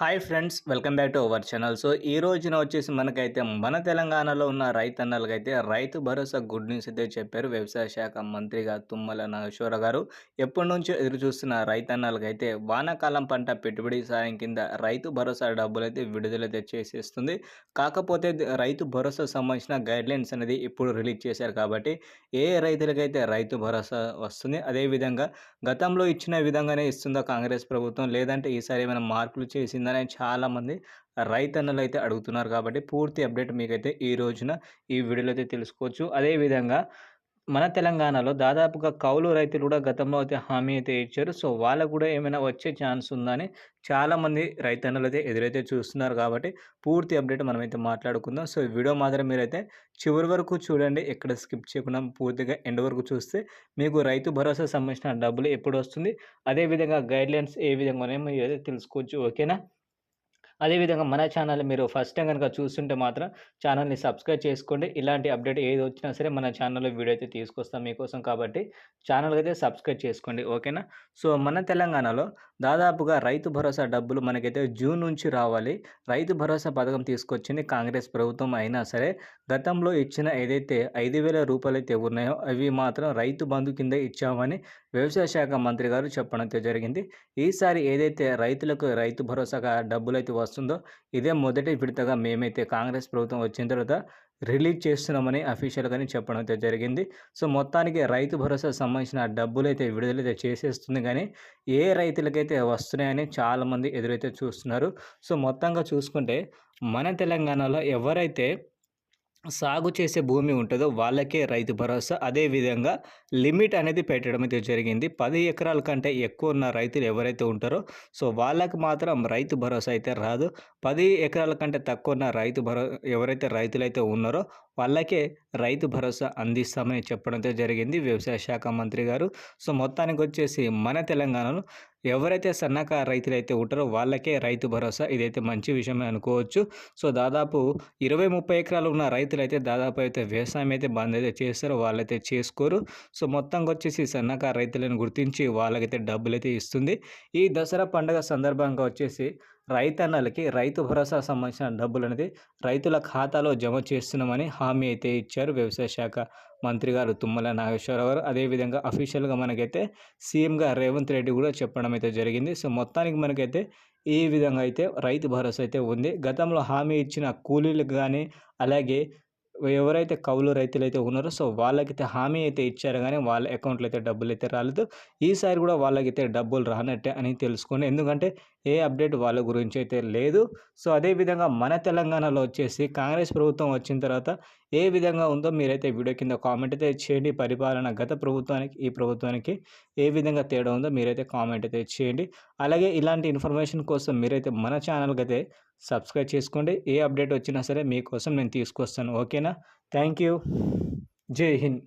Hi friends welcome back to our channel. So ఈ రోజున వచ్చేసి మనకైతే మన తెలంగాణలో ఉన్న రైతన్నలకైతే రైతు భరోసా గుడ్ న్యూస్ అయితే చెప్పారు వ్యవసాయ శాఖ మంత్రిగా తుమ్మల నాగేశ్వర గారు. ఎప్పటి నుంచో ఎదురు చూస్తున్న రైతన్నలకైతే వానాకాలం పంట పెట్టుబడి సాయం కింద రైతు భరోసా డబ్బులైతే విడుదలైతే చేసేస్తుంది. కాకపోతే రైతు భరోసా సంబంధించిన గైడ్లైన్స్ అనేది ఇప్పుడు రిలీజ్ చేశారు కాబట్టి ఏ రైతులకైతే రైతు భరోసా వస్తుంది అదేవిధంగా గతంలో ఇచ్చిన విధంగానే ఇస్తుందో కాంగ్రెస్ ప్రభుత్వం? లేదంటే ఈసారి ఏమైనా మార్పులు చేసిందా? ఉందని చాలామంది రైతన్నలు అయితే అడుగుతున్నారు కాబట్టి పూర్తి అప్డేట్ మీకైతే ఈ రోజున ఈ వీడియోలో అయితే తెలుసుకోవచ్చు. అదేవిధంగా మన తెలంగాణలో దాదాపుగా కౌలు రైతులు కూడా గతంలో అయితే హామీ అయితే ఇచ్చారు. సో వాళ్ళకు కూడా ఏమైనా వచ్చే ఛాన్స్ ఉందని చాలామంది రైతన్నులు అయితే ఎదురైతే చూస్తున్నారు కాబట్టి పూర్తి అప్డేట్ మనమైతే మాట్లాడుకుందాం. సో ఈ వీడియో మాత్రం మీరైతే చివరి వరకు చూడండి. ఎక్కడ స్కిప్ చేయకుండా పూర్తిగా ఎండ్ వరకు చూస్తే మీకు రైతు భరోసా సంబంధించిన డబ్బులు ఎప్పుడు వస్తుంది? అదేవిధంగా గైడ్లైన్స్ ఏ విధంగానే మీరు అయితే తెలుసుకోవచ్చు. ఓకేనా? అదేవిధంగా మన ఛానల్ మీరు ఫస్ట్ టైం కనుక చూస్తుంటే మాత్రం ఛానల్ని సబ్స్క్రైబ్ చేసుకోండి. ఇలాంటి అప్డేట్ ఏది వచ్చినా సరే మన ఛానల్లో వీడియో అయితే తీసుకొస్తాం మీకోసం కాబట్టి ఛానల్ అయితే సబ్స్క్రైబ్ చేసుకోండి. ఓకేనా? సో మన తెలంగాణలో దాదాపుగా రైతు భరోసా డబ్బులు మనకైతే జూన్ నుంచి రావాలి. రైతు భరోసా పథకం తీసుకొచ్చింది కాంగ్రెస్ ప్రభుత్వం అయినా సరే గతంలో ఇచ్చిన ఏదైతే ఐదు వేల రూపాయలు అయితే ఉన్నాయో అవి మాత్రం రైతు బంధు కింద ఇచ్చామని వ్యవసాయ శాఖ మంత్రి గారు చెప్పడం జరిగింది. ఈసారి ఏదైతే రైతులకు రైతు భరోసాగా డబ్బులైతే వస్తుందో ఇదే మొదటి విడతగా మేమైతే కాంగ్రెస్ ప్రభుత్వం వచ్చిన తర్వాత రిలీజ్ చేస్తున్నామని అఫీషియల్గానే చెప్పడం అయితే జరిగింది. సో మొత్తానికి రైతు భరోసా సంబంధించిన డబ్బులు అయితే విడుదలైతే చేసేస్తుంది కానీ ఏ రైతులకైతే వస్తున్నాయని చాలామంది ఎదురైతే చూస్తున్నారు. సో మొత్తంగా చూసుకుంటే మన తెలంగాణలో ఎవరైతే సాగు చేసే భూమి ఉంటుందో వాళ్ళకే రైతు భరోసా. అదేవిధంగా లిమిట్ అనేది పెట్టడం అయితే జరిగింది. పది ఎకరాల కంటే ఎక్కువ ఉన్న రైతులు ఎవరైతే ఉంటారో సో వాళ్ళకి మాత్రం రైతు భరోసా అయితే రాదు. పది ఎకరాల కంటే తక్కువ ఉన్న రైతు భరో ఎవరైతే రైతులైతే ఉన్నారో వాళ్ళకే రైతు భరోసా అందిస్తామని చెప్పడంతో జరిగింది వ్యవసాయ శాఖ మంత్రి గారు. సో మొత్తానికి వచ్చేసి మన తెలంగాణలో ఎవరైతే సన్నకారు రైతులు అయితే ఉంటారో వాళ్ళకే రైతు భరోసా ఇదైతే మంచి విషయమే అనుకోవచ్చు. సో దాదాపు ఇరవై ముప్పై ఎకరాలు ఉన్న రైతులు అయితే దాదాపు అయితే వ్యవసాయం అయితే బంద్ అయితే చేస్తారో వాళ్ళైతే చేసుకోరు. సో మొత్తంగా వచ్చేసి సన్నకారు రైతులను గుర్తించి వాళ్ళకైతే డబ్బులు అయితే ఇస్తుంది. ఈ దసరా పండుగ సందర్భంగా వచ్చేసి రైతన్నలకి రైతు భరోసా సంబంధించిన డబ్బులు అనేది రైతుల ఖాతాలో జమ చేస్తున్నామని హామీ అయితే ఇచ్చారు వ్యవసాయ శాఖ మంత్రి గారు తుమ్మల నాగేశ్వరరావు గారు. అదేవిధంగా అఫీషియల్గా మనకైతే సీఎంగా రేవంత్ రెడ్డి కూడా చెప్పడం అయితే జరిగింది. సో మొత్తానికి మనకైతే ఈ విధంగా అయితే రైతు భరోసా అయితే ఉంది. గతంలో హామీ ఇచ్చిన కూలీలకు కానీ అలాగే ఎవరైతే కౌలు రైతులు అయితే ఉన్నారో సో వాళ్ళకైతే హామీ అయితే ఇచ్చారు కానీ వాళ్ళ అకౌంట్లో అయితే డబ్బులు అయితే రాలేదు. ఈసారి కూడా వాళ్ళకైతే డబ్బులు రానట్టే అని తెలుసుకోండి ఎందుకంటే ఏ అప్డేట్ వాళ్ళ గురించి అయితే లేదు. సో అదేవిధంగా మన తెలంగాణలో వచ్చేసి కాంగ్రెస్ ప్రభుత్వం వచ్చిన తర్వాత ఏ విధంగా ఉందో మీరైతే వీడియో కింద కామెంట్ అయితే చేయండి. పరిపాలన గత ప్రభుత్వానికి ఈ ప్రభుత్వానికి ఏ విధంగా తేడా ఉందో మీరైతే కామెంట్ అయితే చేయండి. అలాగే ఇలాంటి ఇన్ఫర్మేషన్ కోసం మీరైతే మన ఛానల్కి అయితే సబ్స్క్రైబ్ చేసుకోండి. ఏ అప్డేట్ వచ్చినా సరే మీకోసం నేను తీసుకొస్తాను. ఓకేనా? Thank you. జై హింద్.